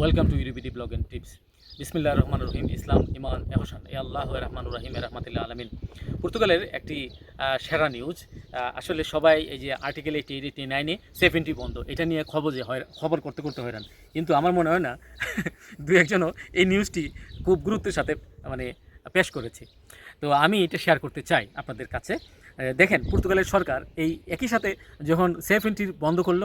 Welcome to ইউরিবিডি blog and tips বিসমিল্লা রহমান রহিম ইসলাম ইমান এহসান এ আল্লাহ রহমান রহিম রহমতুল্লাহ আলমিন। পর্তুগালের একটি সেরা নিউজ আসলে সবাই এই যে আর্টিকেল এইটি এইটি নাইনে সেভেন্টি বন্ধ। এটা নিয়ে খবর যে হয়, খবর করতে করতে হয়রান। কিন্তু আমার মনে হয় না, দু একজনও এই নিউজটি খুব গুরুত্বের সাথে মানে পেশ করেছে। তো আমি এটা শেয়ার করতে চাই আপনাদের কাছে। দেখেন, পর্তুগালের সরকার এই একই সাথে যখন সেফ এন্ট্রি বন্ধ করল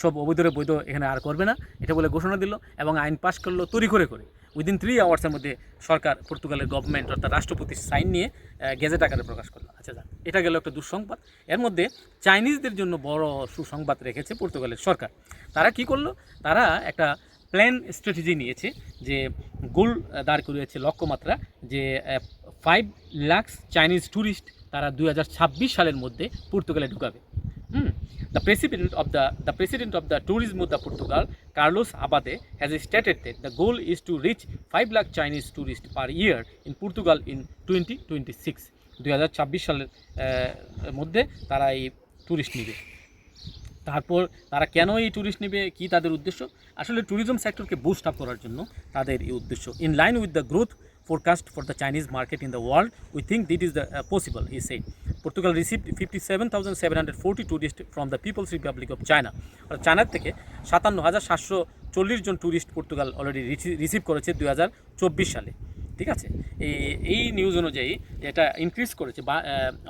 সব অবৈধরে বৈধ এখানে আর করবে না, এটা বলে ঘোষণা দিল এবং আইন পাশ করল তৈরি করে করে। উইদিন থ্রি আওয়ার্সের মধ্যে সরকার পর্তুগালের গভর্নমেন্ট অর্থাৎ রাষ্ট্রপতির সাইন নিয়ে গেজেট আকারে প্রকাশ করল। আচ্ছা যাক, এটা গেল একটা দুঃসংবাদ। এর মধ্যে চাইনিজদের জন্য বড় সুসংবাদ রেখেছে পর্তুগালের সরকার। তারা কি করল? তারা একটা প্ল্যান স্ট্র্যাটেজি নিয়েছে যে গোল দাঁড় করিয়েছে লক্ষ্যমাত্রা যে ফাইভ লাখস চাইনিজ ট্যুরিস্ট তারা দুই হাজার ছাব্বিশ সালের মধ্যে পর্তুগালে ঢুকাবে। হুম? The president of the the president of the tourism of the Portugal Carlos Abade has stated that the goal is to reach five lakh Chinese tourist per year in Portugal in twenty twenty six দুই হাজার ছাব্বিশ সালের মধ্যে তারা এই tourist নেবে। তারপর তারা কেন এই ট্যুরিস্ট নেবে? কি তাদের উদ্দেশ্য? আসলে ট্যুরিজম সেক্টরকে বুস্ট আপ করার জন্য তাদের এই উদ্দেশ্য। In line with the growth forecast for the Chinese market in the world, we think this is the, uh, possible, he said. Portugal received 57,740 tourists from the People's Republic of China. আর চায়নার থেকে সাতান্ন হাজার সাতশো চল্লিশ জন tourist Portugal already receive করেছে দুই হাজার চব্বিশ সালে ঠিক আছে এই এই নিউজ অনুযায়ী এটা ইনক্রিজ করেছে বা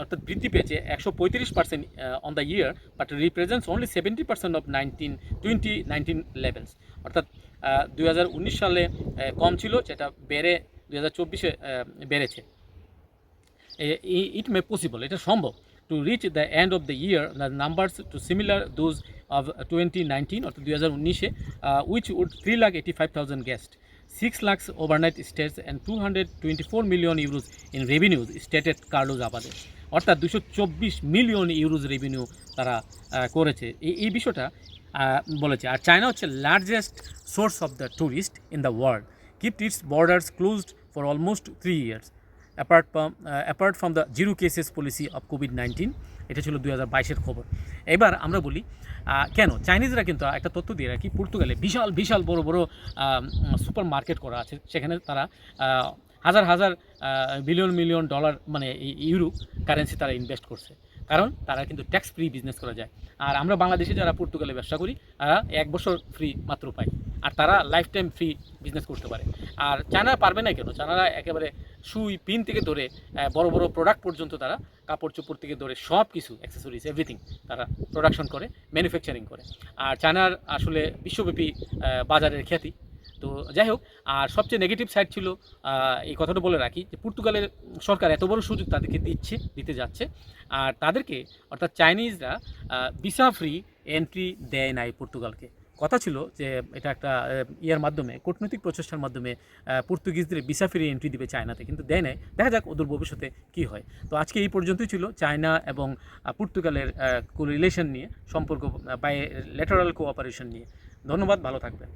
অর্থাৎ বৃদ্ধি পেয়েছে একশো পঁয়ত্রিশ percent on the year but represents only seventy percent of nineteen twenty nineteen levels অর্থাৎ দুই সালে কম ছিল যেটা বেড়ে দুই চব্বিশে বেড়েছে। ইট মে পসিবল এটা সম্ভব to reach the end of the year the numbers to similar those of twenty nineteen অর্থাৎ দুই হাজার উনিশে which would three lakh eighty five thousand guest six lakhs overnight states and two hundred twenty four million euros in revenues stated Carlos Abade অর্থাৎ দুশো চব্বিশ million ইউরোজ revenue তারা করেছে। এই বিষয়টা বলেছে, আর চায়না হচ্ছে largest source of the tourist in the world keep its borders closed for almost three years. Apart from apart from the zero cases policy of COVID nineteen এটা ছিল দুই হাজার বাইশের খবর। এবার আমরা বলি কেন? চাইনিজরা কিন্তু একটা তথ্য দিয়ে রাখি পর্তুগালে বিশাল বিশাল বড় বড় সুপার মার্কেট করা আছে। সেখানে তারা হাজার হাজার বিলিয়ন মিলিয়ন ডলার মানে ইউরো কারেন্সি তারা ইনভেস্ট করছে। কারণ তারা কিন্তু ট্যাক্স ফ্রি বিজনেস করা যায়। আর আমরা বাংলাদেশে যারা পর্তুগালে ব্যবসা করি, তারা এক বছর ফ্রি মাত্র পাই আর তারা লাইফ টাইম ফ্রি বিজনেস করতে পারে। আর চায়না পারবে না কেন? চায়নারা একেবারে সুই, পিন থেকে ধরে বড় বড় প্রোডাক্ট পর্যন্ত তারা কাপড় চোপড় থেকে ধরে সব কিছু অ্যাক্সেসরিজ এভরিথিং তারা প্রোডাকশন করে ম্যানুফ্যাকচারিং করে। আর চায়নার আসলে বিশ্বব্যাপী বাজারের খ্যাতি। তো যাই হোক, আর সবচেয়ে নেগেটিভ সাইড ছিল এই কথাটা বলে রাখি যে পর্তুগালের সরকার এত বড় সুযোগ তাদেরকে দিচ্ছে, দিতে যাচ্ছে। আর তাদেরকে, অর্থাৎ চাইনিজরা ভিসা ফ্রি এন্ট্রি দেয় নাই পর্তুগালকে। কথা ছিল যে এটা একটা ইয়ের মাধ্যমে, কূটনৈতিক প্রচেষ্টার মাধ্যমে পর্তুগিজদের ভিসা ফ্রি এন্ট্রি দিবে চায়নাতে, কিন্তু দেয় নাই। দেখা যাক ওদের ভবিষ্যতে কী হয়। তো আজকে এই পর্যন্তই ছিল। চায়না এবং পর্তুগালের রিলেশন নিয়ে, সম্পর্ক বাই লেটারাল কোঅপারেশন নিয়ে। ধন্যবাদ, ভালো থাকবেন।